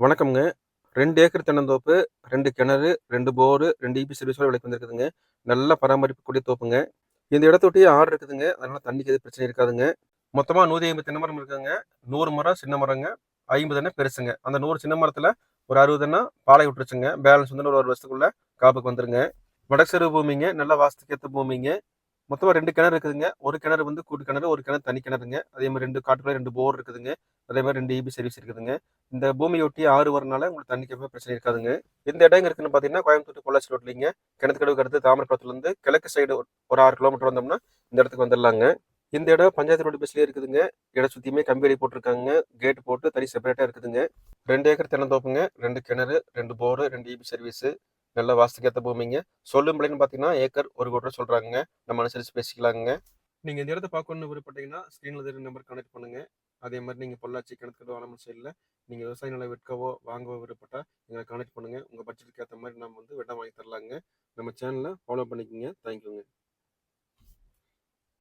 வணக்கம்ங்க. ரெண்டு ஏக்கர் தென்னந்தோப்பு, ரெண்டு கிணறு, ரெண்டு போரு, ரெண்டு ஈபி சர்வீஸோட விலைக்கு வந்துருக்குதுங்க நல்ல பராமரிப்புக்கூடிய தோப்புங்க. இந்த இடத்தொட்டியே ஆறு இருக்குதுங்க. அதனால தண்ணிக்கு எதுவும் பிரச்சனை இருக்காதுங்க. மொத்தமா 150 தென்னை மரம் இருக்குதுங்க. நூறு மரம் சின்ன மரங்க. ஐம்பது என்ன பெருசுங்க. அந்த நூறு சின்ன மரத்தில் ஒரு 60 தென்னை பாலை விட்டுருச்சுங்க. பேலன்ஸ் வந்து ஒரு ஒரு வருஷத்துக்குள்ளே காப்புக்கு வந்துருங்க. வடசெருவு பூமிங்க. நல்ல வாஸ்துக்கு ஏற்ற பூமிங்க. மொத்தமாக ரெண்டு கிணறு இருக்குதுங்க. ஒரு கிணறு வந்து கூட்டு கிணறு, ஒரு கிணறு தனி கிணறுங்க. அதே மாதிரி ரெண்டு காட்டுக்குள்ள ரெண்டு போர் இருக்குதுங்க. அதே மாதிரி ரெண்டு இபி சர்வீஸ் இருக்குதுங்க. இந்த பூமியொட்டி ஆறு வரனால உங்களுக்கு தண்ணிக்கு எப்பவுமே பிரச்சனை இருக்காதுங்க. இந்த இடம் இருக்குன்னு பார்த்தீங்கன்னா, கோயம்புத்தூர் பொள்ளாச்சி ரோட்லிங்க கிணத்துக்கடவுக்கு அடுத்து தாமரக்குளத்துலேருந்து கிழக்கு சைடு ஒரு ஆறு கிலோமீட்டர் வந்தோம்னா இந்த இடத்துக்கு வந்துடலாங்க. இந்த இடம் பஞ்சாயத்து ரோடு பஸ்லேயே இருக்குதுங்க. இடம் சுற்றியுமே கம்பி அடி போட்டிருக்காங்க. கேட் போட்டு தனி செப்பரேட்டாக இருக்குதுங்க. ரெண்டு ஏக்கர் தென்னந்தோப்புங்க. ரெண்டு கிணறு, ரெண்டு போரு, ரெண்டு இபி சர்வீஸு நல்ல வாஸ்துக்கு பூமிங்க. சொல்லும் விலைன்னு பார்த்தீங்கன்னா, ஏக்கர் ஒரு கோடி சொல்கிறாங்க நம்ம அனுசரித்து பேசிக்கலாங்க. நீங்கள் இந்த இடத்த பார்க்கணும்னு விருப்பப்பட்டீங்கன்னா, ஸ்க்ரீனில் தெரியுற நம்பருக்கு கனெக்ட் பண்ணுங்க. அதே மாதிரி நீங்கள் பொள்ளாச்சி, கிணத்துக்கடவு, ஆலமூர் சைடுல நீங்கள் விவசாய நிலம் விற்கவோ, வாங்கவோ விருப்பப்பட்டால் எங்களை கனெக்ட் பண்ணுங்க. உங்கள் பட்ஜெட்டுக்கு ஏற்ற மாதிரி நம்ம வந்து விட வாங்கி தரலாங்க. நம்ம சேனலை ஃபாலோ பண்ணிக்கோங்க தேங்க்யூங்க.